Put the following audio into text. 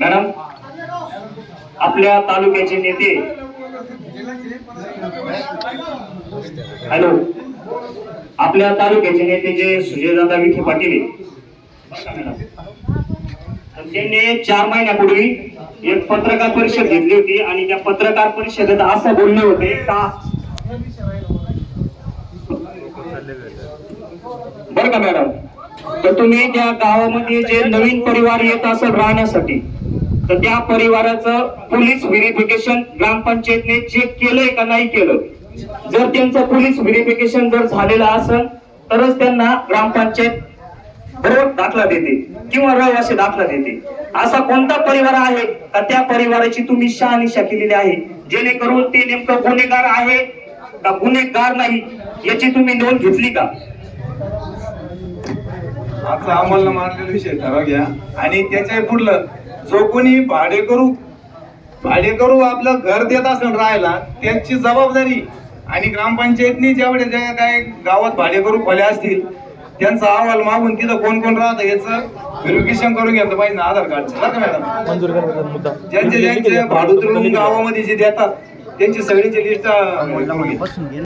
Madam आपल्या तालुक्याचे नेते. हॅलो आपल्या तालुक्याचे नेते जे सुजयदादा विखे पाटील त्यांनी चार महिन्यापूर्वी एक पत्रकार परिषद घेतली होती आणि त्या पत्रकार परिषदेत असं बोलले होते का? बरं का मॅडम? तर तुम्ही त्या गावामध्ये जे नवीन परिवार येत असेल राहण्यासाठी तर त्या परिवाराचं पोलीस व्हेरिफिकेशन ग्रामपंचायतने चेक केलंय का नाही केलं? जर त्यांचं पोलीस व्हेरिफिकेशन जर झालेलं असेल तरच त्यांना ग्रामपंचायत बरोबर दाखला देते किंवा रहिवासी दाखला देते. असा कोणता परिवार आहे? का त्या परिवाराची तुम्ही शहानिशा केलेली आहे? जेणेकरून ते नेमकं गुन्हेगार आहे का गुन्हेगार नाही याची तुम्ही नोंद घेतली का? आजचा अंमलनं मारलेला विषय ठरवा घ्या. आणि त्याच्या पुढलं जो कोणी भाडे करू भाडे करू आपलं घर देत असेल राहायला त्यांची जबाबदारी आणि ग्रामपंचायतनी जेवढे जे काय गावात भाडे करू खोल्या असतील त्यांचा अहवाल मागून तिथं कोण कोण राहतं याचं व्हेरिफिकेशन करून घेतलं पाहिजे आधार कार्ड मॅडम? ज्यांचे ज्यांचे भाडुतरून गावामध्ये जे देतात त्यांची सगळीची लिस्ट